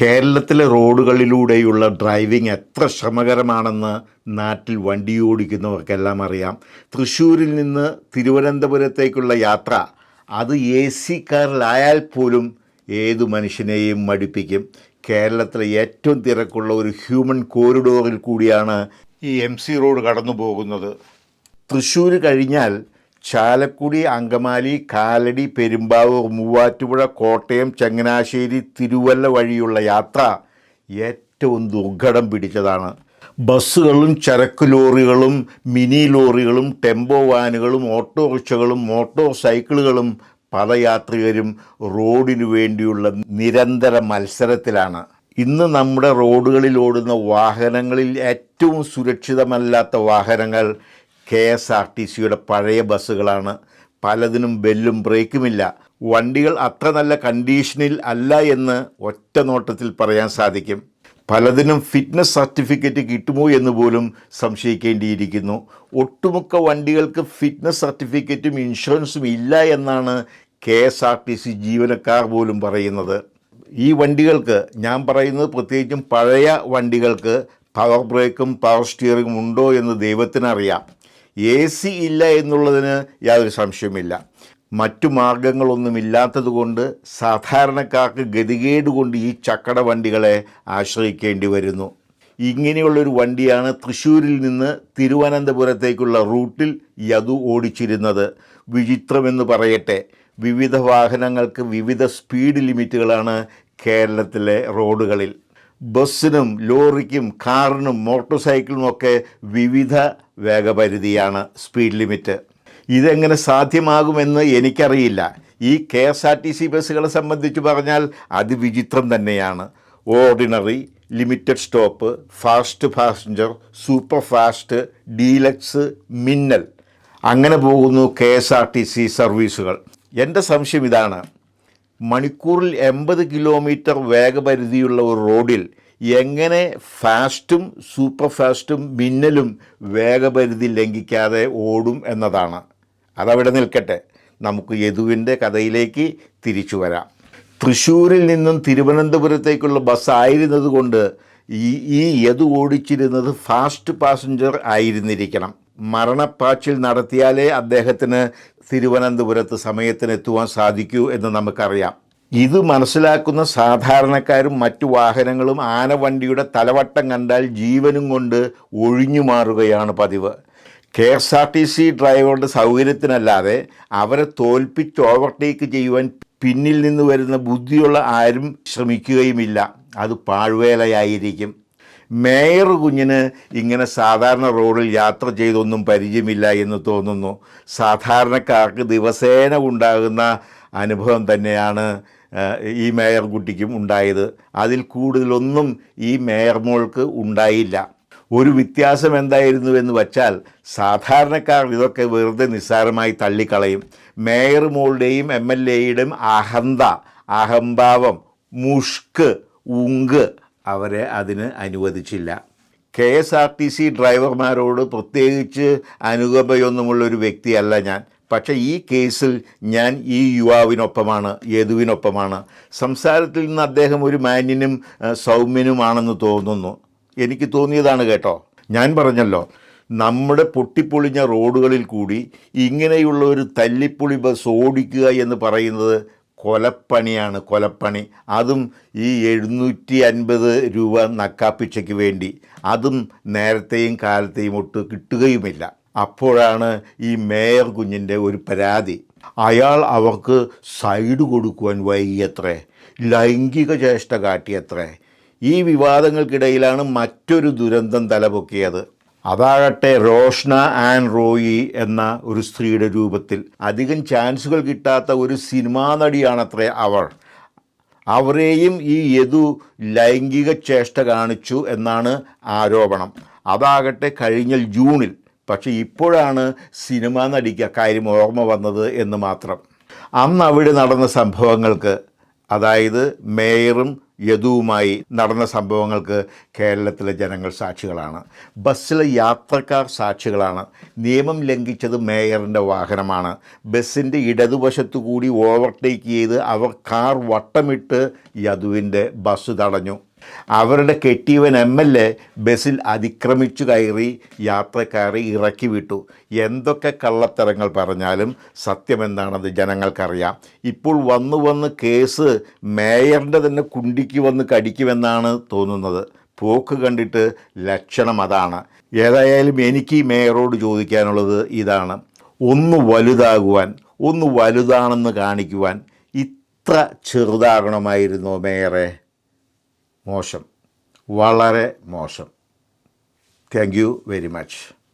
കേരളത്തിലെ റോഡുകളിലൂടെയുള്ള ഡ്രൈവിംഗ് എത്ര ശ്രമകരമാണെന്ന് നാട്ടിൽ വണ്ടി ഓടിക്കുന്നവർക്കെല്ലാം അറിയാം. തൃശ്ശൂരിൽ നിന്ന് തിരുവനന്തപുരത്തേക്കുള്ള യാത്ര അത് എ സി കാറിലായാൽ പോലും ഏതു മനുഷ്യനെയും മടുപ്പിക്കും. കേരളത്തിലെ ഏറ്റവും തിരക്കുള്ള ഒരു ഹ്യൂമൻ കോറിഡോറിൽ കൂടിയാണ് ഈ എം സി റോഡ് കടന്നു പോകുന്നത് തൃശ്ശൂർ കഴിഞ്ഞാൽ ചാലക്കുടി അങ്കമാലി കാലടി പെരുമ്പാവൂർ മൂവാറ്റുപുഴ കോട്ടയം ചങ്ങനാശ്ശേരി തിരുവല്ല വഴിയുള്ള യാത്ര ഏറ്റവും ദുർഘടം പിടിച്ചതാണ്. ബസ്സുകളും ചരക്ക് ലോറികളും മിനി ലോറികളും ടെമ്പോ വാനുകളും ഓട്ടോറിക്ഷകളും മോട്ടോർ സൈക്കിളുകളും പദയാത്രികരും റോഡിനു വേണ്ടിയുള്ള നിരന്തര മത്സരത്തിലാണ്. ഇന്ന് നമ്മുടെ റോഡുകളിൽ ഓടുന്ന വാഹനങ്ങളിൽ ഏറ്റവും സുരക്ഷിതമല്ലാത്ത വാഹനങ്ങൾ കെ എസ് ആർ ടി സിയുടെ പഴയ ബസ്സുകളാണ്. പലതിനും ബെല്ലും ബ്രേക്കുമില്ല. വണ്ടികൾ അത്ര നല്ല കണ്ടീഷനിൽ അല്ല എന്ന് ഒറ്റ നോട്ടത്തിൽ പറയാൻ സാധിക്കും. പലതിനും ഫിറ്റ്നസ് സർട്ടിഫിക്കറ്റ് കിട്ടുമോ എന്ന് പോലും സംശയിക്കേണ്ടിയിരിക്കുന്നു. ഒട്ടുമുക്ക വണ്ടികൾക്ക് ഫിറ്റ്നസ് സർട്ടിഫിക്കറ്റും ഇൻഷുറൻസും ഇല്ല എന്നാണ് K S R T C ജീവനക്കാർ പോലും പറയുന്നത്. ഈ വണ്ടികൾക്ക് ഞാൻ പറയുന്നത് പ്രത്യേകിച്ചും പഴയ വണ്ടികൾക്ക് പവർ ബ്രേക്കും പവർ സ്റ്റിയറിംഗും ഉണ്ടോ എന്ന് ദൈവത്തിനറിയാം. എ സി ഇല്ല എന്നുള്ളതിന് യാതൊരു സംശയവുമില്ല. മറ്റു മാർഗങ്ങളൊന്നുമില്ലാത്തത് കൊണ്ട് സാധാരണക്കാർക്ക് ഗതികേട് കൊണ്ട് ഈ ചക്കട വണ്ടികളെ ആശ്രയിക്കേണ്ടി വരുന്നു. ഇങ്ങനെയുള്ളൊരു വണ്ടിയാണ് തൃശ്ശൂരിൽ നിന്ന് തിരുവനന്തപുരത്തേക്കുള്ള റൂട്ടിൽ യദു ഓടിച്ചിരുന്നത്. വിചിത്രമെന്ന് പറയട്ടെ വിവിധ വാഹനങ്ങൾക്ക് വിവിധ സ്പീഡ് ലിമിറ്റുകളാണ് കേരളത്തിലെ റോഡുകളിൽ. ബസ്സിനും ലോറിക്കും കാറിനും മോട്ടോർ സൈക്കിളിനും ഒക്കെ വിവിധ വേഗപരിധിയാണ് സ്പീഡ് ലിമിറ്റ്. ഇതെങ്ങനെ സാധ്യമാകുമെന്ന് എനിക്കറിയില്ല. ഈ K S R T C ബസ്സുകളെ സംബന്ധിച്ച് പറഞ്ഞാൽ അത് വിചിത്രം തന്നെയാണ്. Ordinary limited stop fast passenger super fast deluxe മിന്നൽ. അങ്ങനെ പോകുന്നു K S R T C സർവീസുകൾ. എന്റെ സംശയം ഇതാണ്. മണിക്കൂറിൽ എൺപത് കിലോമീറ്റർ വേഗപരിധിയുള്ള ഒരു റോഡിൽ എങ്ങനെ ഫാസ്റ്റും സൂപ്പർ ഫാസ്റ്റും മിന്നലും വേഗപരിധി ലംഘിക്കാതെ ഓടും എന്നതാണ്. അതവിടെ നിൽക്കട്ടെ. നമുക്ക് യദുവിന്റെ കഥയിലേക്ക് തിരിച്ചു വരാം. തൃശ്ശൂരിൽ നിന്നും തിരുവനന്തപുരത്തേക്കുള്ള ബസ് ആയിരുന്നതുകൊണ്ട് ഈ ഈ യദു ഓടിച്ചിരുന്നത് ഫാസ്റ്റ് പാസഞ്ചർ ആയിരുന്നിരിക്കണം. മരണപ്പാച്ചിൽ നടത്തിയാലേ അദ്ദേഹത്തിന് തിരുവനന്തപുരത്ത് സമയത്തിന് എത്തുവാൻ സാധിക്കൂ എന്ന് നമുക്കറിയാം. ഇത് മനസ്സിലാക്കുന്ന സാധാരണക്കാരും മറ്റു വാഹനങ്ങളും ആനവണ്ടിയുടെ തലവട്ടം കണ്ടാൽ ജീവനും കൊണ്ട് ഒഴിഞ്ഞു മാറുകയാണ് പതിവ്. K S R T C ഡ്രൈവറുടെ സൗകര്യത്തിനല്ലാതെ അവരെ തോൽപ്പിച്ച് ഓവർടേക്ക് ചെയ്യുവാൻ പിന്നിൽ നിന്ന് വരുന്ന ബുദ്ധിയുള്ള ആരും ശ്രമിക്കുകയുമില്ല. അത് പാഴ്വേലയായിരിക്കും. മേയർ കുഞ്ഞിന് ഇങ്ങനെ സാധാരണ റോഡിൽ യാത്ര ചെയ്തൊന്നും പരിചയമില്ല എന്ന് തോന്നുന്നു. സാധാരണക്കാർക്ക് ദിവസേന ഉണ്ടാകുന്ന അനുഭവം തന്നെയാണ് ഈ മേയർ കുട്ടിക്കും ഉണ്ടായത്. അതിൽ കൂടുതലൊന്നും ഈ മേയർ മോൾക്ക് ഉണ്ടായില്ല. ഒരു വ്യത്യാസം എന്തായിരുന്നു എന്ന് വച്ചാൽ സാധാരണക്കാർ ഇതൊക്കെ വെറുതെ നിസ്സാരമായി തള്ളിക്കളയും. മേയർ മോളുടെയും എം എൽ എയുടെയും അഹന്ത അഹംഭാവം മുഷ്ക് ഉങ്ക് അവരെ അതിന് അനുവദിച്ചില്ല. K S R T C ഡ്രൈവർമാരോട് പ്രത്യേകിച്ച് അനുകമ്പയൊന്നുമുള്ളൊരു വ്യക്തിയല്ല ഞാൻ. പക്ഷേ ഈ കേസിൽ ഞാൻ ഈ യുവാവിനൊപ്പമാണ് യദുവിനൊപ്പമാണ്. സംസാരത്തിൽ നിന്ന് അദ്ദേഹം ഒരു മാന്യനും സൗമ്യനുമാണെന്ന് തോന്നുന്നു. എനിക്ക് തോന്നിയതാണ് കേട്ടോ. ഞാൻ പറഞ്ഞല്ലോ നമ്മുടെ പൊട്ടിപ്പൊളിഞ്ഞ റോഡുകളിൽ കൂടി ഇങ്ങനെയുള്ള ഒരു തല്ലിപ്പൊളി ബസ് ഓടിക്കുക എന്ന് പറയുന്നത് കൊലപ്പണിയാണ് കൊലപ്പണി. അതും ഈ എഴുന്നൂറ്റി അൻപത് രൂപ നക്കാപ്പിച്ചയ്ക്ക് വേണ്ടി. അതും നേരത്തെയും കാലത്തെയും ഒട്ട് കിട്ടുകയുമില്ല. അപ്പോഴാണ് ഈ മേയർ കുഞ്ഞിന്റെ ഒരു പരാതി. അയാൾ അവർക്ക് സൈഡ് കൊടുക്കുവാൻ വൈകിയത്രേ. ലൈംഗിക ചേഷ്ട കാട്ടിയത്രേ. ഈ വിവാദങ്ങൾക്കിടയിലാണ് മറ്റൊരു ദുരന്തം തലപൊക്കിയത്. അതാകട്ടെ റോഷ്ന ആൻഡ് റോയി എന്ന ഒരു സ്ത്രീയുടെ രൂപത്തിൽ അധികം ചാൻസുകൾ കിട്ടാത്ത ഒരു സിനിമാ നടിയാണത്രേ അവർ. അവരെയും ഈ യദു ലൈംഗിക ചേഷ്ട കാണിച്ചു എന്നാണ് ആരോപണം. അതാകട്ടെ കഴിഞ്ഞ ജൂണിൽ. പക്ഷേ ഇപ്പോഴാണ് സിനിമാ നടിക്ക് അക്കാര്യം ഓർമ്മ വന്നത് എന്ന് മാത്രം. അന്ന് അവിടെ നടന്ന സംഭവങ്ങൾക്ക് അതായത് മേയറും യദുവുമായി നടന്ന സംഭവങ്ങൾക്ക് കേരളത്തിലെ ജനങ്ങൾ സാക്ഷികളാണ്. ബസ്സിലെ യാത്രക്കാർ സാക്ഷികളാണ്. നിയമം ലംഘിച്ചത് മേയറിന്റെ വാഹനമാണ്. ബസ്സിന്റെ ഇടതുവശത്തു കൂടി ഓവർടേക്ക് ചെയ്ത് അവർ കാർ വട്ടമിട്ട് യദുവിന്റെ ബസ് തടഞ്ഞു. അവരുടെ കെട്ടിയവൻ എം എൽ എ ബസ്സിൽ അതിക്രമിച്ചു കയറി യാത്രക്കാരെ ഇറക്കി വിട്ടു. എന്തൊക്കെ കള്ളത്തരങ്ങൾ പറഞ്ഞാലും സത്യമെന്താണെന്ന് ജനങ്ങൾക്കറിയാം. ഇപ്പോൾ വന്നു വന്ന് കേസ് മേയറിന്റെ തന്നെ കുണ്ടിക്ക് വന്ന് കടിക്കുമെന്നാണ് തോന്നുന്നത്. പോക്ക് കണ്ടിട്ട് ലക്ഷണം അതാണ്. ഏതായാലും എനിക്ക് മേയറോട് ചോദിക്കാനുള്ളത് ഇതാണ്. ഒന്ന് വലുതാകുവാൻ ഒന്ന് വലുതാണെന്ന് കാണിക്കുവാൻ ഇത്ര ചെറുതാകണമായിരുന്നോ മേയറെ? മോശം. വളരെ മോശം. Thank you very much